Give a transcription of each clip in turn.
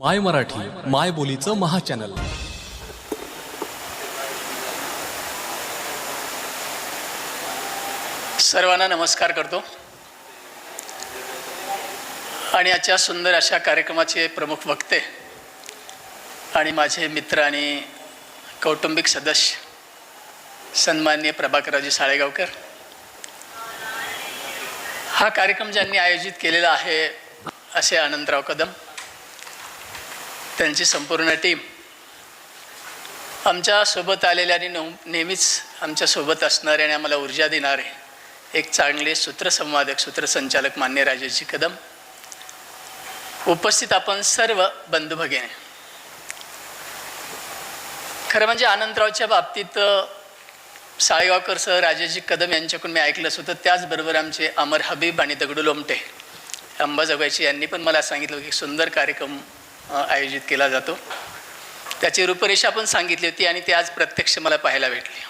माय मराठी माय बोलीचं महाचॅनल सर्वांना नमस्कार करतो. आणि आजच्या सुंदर अशा कार्यक्रमाचे प्रमुख वक्ते आणि माझे मित्र आणि कौटुंबिक सदस्य सन्मान्य प्रभाकररावजी साळेगावकर. हा कार्यक्रम ज्यांनी आयोजित केलेला आहे असे अनंतराव कदम त्यांची संपूर्ण टीम आमच्यासोबत आलेल्या आलेले आणि नव नेहमीच आमच्यासोबत असणारे आणि आम्हाला ऊर्जा देणारे एक चांगले सूत्रसंवादक सूत्रसंचालक मान्य राजेशी कदम. उपस्थित आपण सर्व बंधू भगिनी. खरं म्हणजे आनंदरावच्या बाबतीत साळेगावकर सर राजेशी कदम यांच्याकडून मी ऐकलंच होतं. त्याचबरोबर आमचे अमर हबीब आणि दगडू लोमटे अंबाजोगाईची यांनी पण मला सांगितलं की सुंदर कार्यक्रम आयोजित केला जातो. त्याची रूपरेषा पण सांगितली होती आणि ती आज प्रत्यक्ष मला पाहायला भेटली.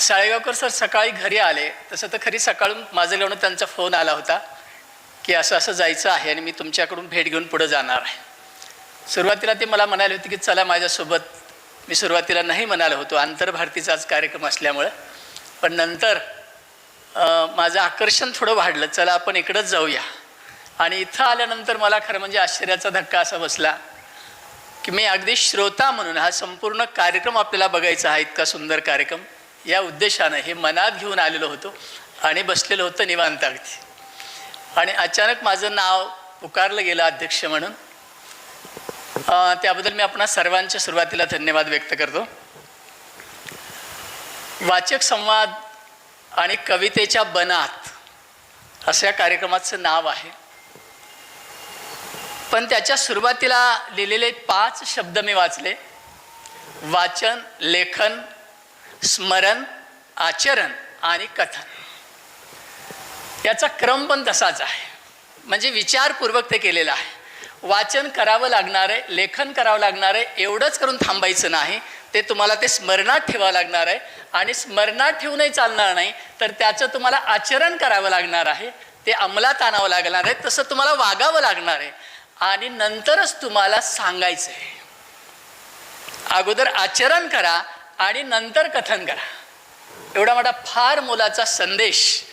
साळेगावकर सर सकाळी घरी आले. तसं तर खरी सकाळून माझ्याकडून त्यांचा फोन आला होता की असं असं जायचं आहे आणि मी तुमच्याकडून भेट घेऊन पुढं जाणार आहे. सुरुवातीला ते मला म्हणाले होते की चला माझ्यासोबत. मी सुरुवातीला नाही म्हणालो होतो. आंतरभारतीचा आज कार्यक्रम असल्यामुळं. पण नंतर माझं आकर्षण थोडं वाढलं. चला आपण इकडंच जाऊया. आणि इथं आल्यानंतर मला खरं म्हणजे आश्चर्याचा धक्का असा बसला की मी अगदी श्रोता म्हणून हा संपूर्ण कार्यक्रम आपल्याला बघायचा हा इतका सुंदर कार्यक्रम. या उद्देशानं हे मनात घेऊन आलेलो होतो आणि बसलेलो होतं निवांत अगदी. आणि अचानक माझं नाव पुकारलं गेलं अध्यक्ष म्हणून. त्याबद्दल मी आपणा सर्वांच्या सुरुवातीला धन्यवाद व्यक्त करतो. वाचक संवाद आणि कवितेच्या बनात असं या कार्यक्रमाचं नाव आहे. पण त्याच्या सुरुवातीला लिहिलेले पाच शब्द मी वाचले. वाचन लेखन स्मरण आचरण आणि कथन. याचा क्रम पण तसाच आहे. म्हणजे विचारपूर्वक ते केलेलं आहे. वाचन करावं लागणार आहे लेखन करावं लागणार आहे एवढंच करून थांबायचं नाही. ते तुम्हाला ते स्मरणात ठेवावं लागणार आहे. आणि स्मरणात ठेवूनही चालणार नाही तर त्याचं तुम्हाला आचरण करावं लागणार आहे. ते अंमलात आणावं लागणार आहे. तसं तुम्हाला वागावं लागणार आहे. आणि नंतरच तुम्हाला सांगायचं आहे अगोदर आचरण करा आणि नंतर कथन करा. एवढा मोठा फार मोलाचा संदेश.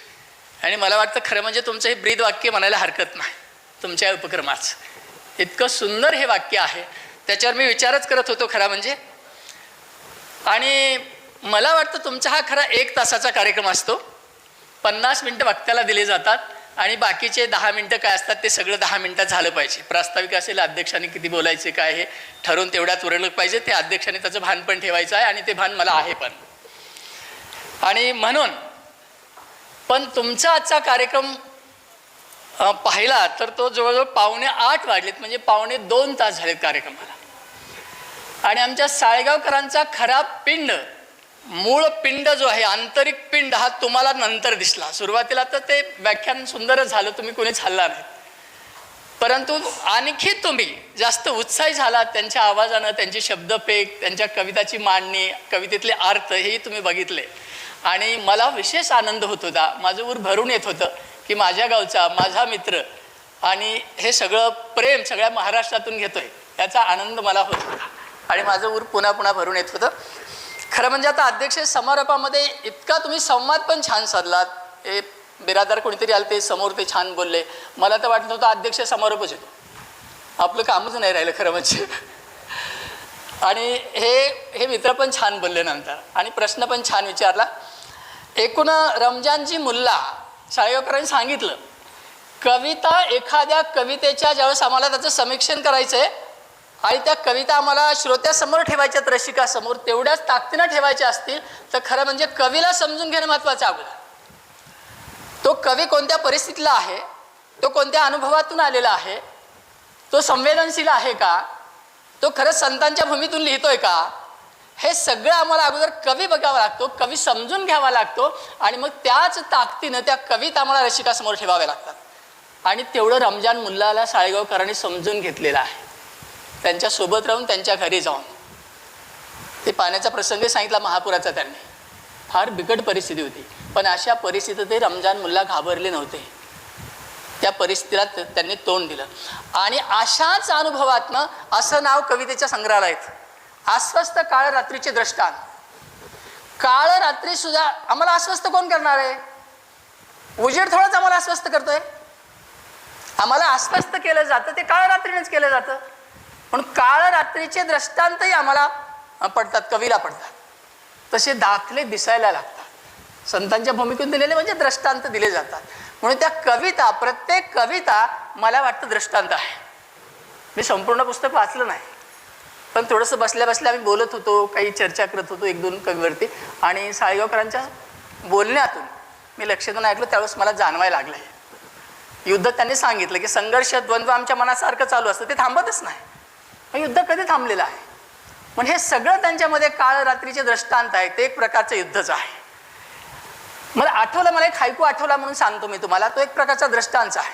आणि मला वाटतं खरं म्हणजे तुमचं हे ब्रीद वाक्य म्हणायला हरकत नाही. तुमच्या उपक्रमाचं. इतकं सुंदर हे वाक्य आहे. त्याच्यावर मी विचारच करत होतो खरा म्हणजे. आणि मला वाटतं तुमचा हा खरा एक तासाचा कार्यक्रम असतो. पन्नास मिनटं वक्त्याला दिले जातात. आणि बाकीचे दहा मिनटं काय असतात ते सगळं दहा मिनटात झालं पाहिजे. प्रास्ताविक असेल अध्यक्षांनी किती बोलायचे काय हे ठरवून तेवढ्यात उरलं पाहिजे. ते अध्यक्षाने त्याचं भान पण ठेवायचं आहे आणि ते भान मला आहे पण. आणि म्हणून पण तुमचा आजचा कार्यक्रम पाहिला तर तो जवळजवळ पावणे आठ वाजलेत म्हणजे पावणे दोन तास झालेत कार्यक्रमाला. आणि आमच्या साळेगावकरांचा खराब पिंड मूळ पिंड जो आहे आंतरिक पिंड हा तुम्हाला नंतर दिसला. सुरुवातीला तर ते व्याख्यान सुंदरच झालं तुम्ही कोणीच हल्ला नाही. परंतु आणखी तुम्ही जास्त उत्साही झाला त्यांच्या आवाजानं त्यांची शब्दपेक त्यांच्या कविताची मांडणी कवितेतले अर्थ हेही तुम्ही बघितले. आणि मला विशेष आनंद होत होता माझं ऊर भरून येत होतं की माझ्या गावचा माझा मित्र आणि हे सगळं प्रेम सगळ्या महाराष्ट्रातून घेतोय याचा आनंद मला होत होता. आणि माझं ऊर पुन्हा पुन्हा भरून येत होतं. खरं म्हणजे आता अध्यक्ष समारोपामध्ये इतका तुम्ही संवाद पण छान साधलात. हे बिरादार कोणीतरी आले ते समोर ते छान बोलले. मला तर वाटत होतं अध्यक्ष समारोपच येतो. आपलं कामच नाही राहिलं खरं म्हणजे. आणि हे हे मित्र पण छान बोलले नंतर. आणि प्रश्न पण छान विचारला. एकूण रमजानजी मुल्ला शाळेकरांनी सांगितलं कविता एखाद्या कवितेच्या ज्यावेळेस आम्हाला त्याचं समीक्षण करायचं आहे आणि त्या कविता आम्हाला श्रोत्यासमोर ठेवायच्यात रसिकासमोर. तेवढ्याच ताकदीनं ठेवायच्या असतील तर खरं म्हणजे कवीला समजून घेणं महत्त्वाचं अगोदर. तो कवी कोणत्या परिस्थितीला आहे? तो कोणत्या अनुभवातून आलेला आहे? तो संवेदनशील आहे का? तो खरंच संतांच्या भूमीतून लिहितोय का? हे सगळं आम्हाला अगोदर कवी बघावा लागतो कवी समजून घ्यावा लागतो आणि मग त्याच ताकदीनं त्या कविता आम्हाला रसिकासमोर ठेवाव्या लागतात. आणि तेवढं रमजान मुल्लाला साळेगावकरांनी समजून घेतलेलं आहे. त्यांच्यासोबत राहून त्यांच्या घरी जाऊन. ते पाण्याचा प्रसंग सांगितला महापुराचा त्यांनी. फार बिकट परिस्थिती होती. पण अशा परिस्थितीतही रमजान मुल्ला घाबरले नव्हते. त्या परिस्थितीला त्यांनी तोंड दिलं. आणि अशाच अनुभवातनं असं नाव कवितेच्या संग्रहालयात. अस्वस्थ काळ रात्रीचे दृष्टांत काळ रात्री सुद्धा आम्हाला अस्वस्थ कोण करणार आहे? उजेड थोडंच आम्हाला अस्वस्थ करतोय? आम्हाला अस्वस्थ केलं जातं ते काळ रात्रीनेच केलं जातं. म्हणून काळ रात्रीचे दृष्टांतही आम्हाला पडतात कवीला पडतात. तसे दाखले दिसायला लागतात. संतांच्या भूमिकेतून दिलेले म्हणजे दृष्टांत दिले जातात. म्हणून त्या कविता प्रत्येक कविता मला वाटतं दृष्टांत आहे. मी संपूर्ण पुस्तक वाचलं नाही. पण थोडंसं बसल्या बसल्या आम्ही बोलत होतो काही चर्चा करत होतो एक दोन कवीवरती. आणि साळेगावकरांच्या बोलण्यातून मी लक्ष देऊन ऐकलं त्यावेळेस मला जाणवायला लागलं आहे युद्ध त्यांनी सांगितलं की संघर्ष द्वंद्व आमच्या मनासारखं चालू असतं ते थांबतच नाही. पण युद्ध कधी थांबलेलं आहे? पण हे सगळं त्यांच्यामध्ये काळ रात्रीचे दृष्टांत आहे ते एक प्रकारचं युद्धच आहे. मला आठवलं मला एक हायकू आठवला म्हणून सांगतो मी तुम्हाला. तो एक प्रकारचा दृष्टांत आहे.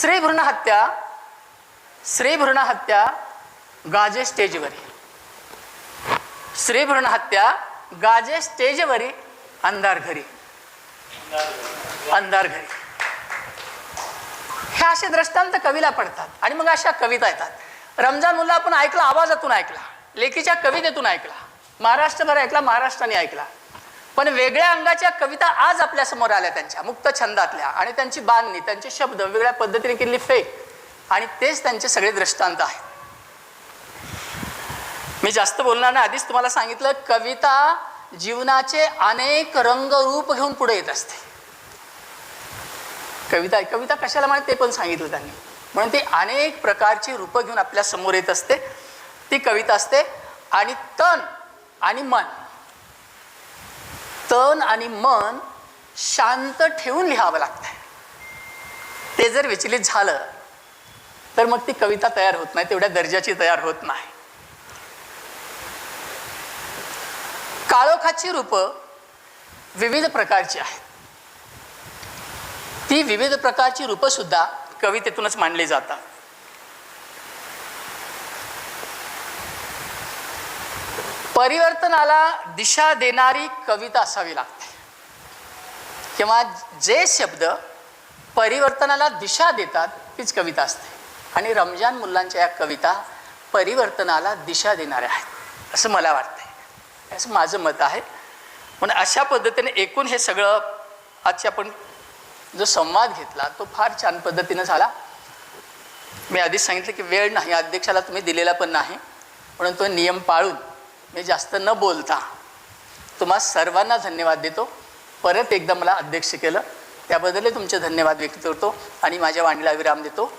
श्री भ्रूण हत्या श्री भ्रूण हत्या गाजे स्टेजवरी. श्री भ्रूण हत्या गाजे स्टेजवरी अंधार घरी. अंधार घरी. हे असे दृष्टांत कवीला पडतात आणि मग अशा कविता येतात. रमजान मुल्ला आपण ऐकला आवाजातून ऐकला लेखीच्या कवितेतून ऐकला महाराष्ट्रभर ऐकला महाराष्ट्राने ऐकला. पण वेगळ्या अंगाच्या कविता आज आपल्यासमोर आल्या त्यांच्या मुक्त छंदातल्या. आणि त्यांची बांधणी त्यांचे शब्द वेगळ्या पद्धतीने केलेली फेक आणि तेच त्यांचे सगळे दृष्टांत आहेत. मी जास्त बोलणार नाही आधीच तुम्हाला सांगितलं कविता जीवनाचे अनेक रंग रूप घेऊन पुढे येत असते. कविता कविता कशाला म्हणते ते पण सांगितलं त्यांनी. म्हणून ती अनेक प्रकारची रूपं घेऊन आपल्यासमोर येत असते. ती कविता असते. आणि तन आणि मन. तन आणि मन शांत ठेवून लिहावं लागतं ते जर विचलित झालं तर मग ती कविता तयार होत नाही तेवढ्या दर्जाची तयार होत नाही. काळोखाची रूपं विविध प्रकारची आहेत. ती विविध प्रकारची रूपं सुद्धा कवितेतूनच मांडले जातात. परिवर्तनाला दिशा देणारी कविता असावी लागते. किंवा जे शब्द परिवर्तनाला दिशा देतात तीच कविता असते. आणि रमजान मुलांच्या या कविता परिवर्तनाला दिशा देणाऱ्या आहेत असं मला वाटतंय. असं माझं मत आहे. म्हणून अशा पद्धतीने एकूण हे सगळं आजचे आपण जो संवाद घेतला तो फार छान पद्धतीनं झाला. मी आधीच सांगितलं की वेळ नाही अध्यक्षाला तुम्ही दिलेला पण नाही म्हणून तो नियम पाळून मी जास्त न बोलता तुम्हा सर्वांना धन्यवाद देतो. परत एकदा मला अध्यक्ष केलं. त्याबद्दलही तुमचे धन्यवाद व्यक्त करतो आणि माझ्या वाणीला विराम देतो.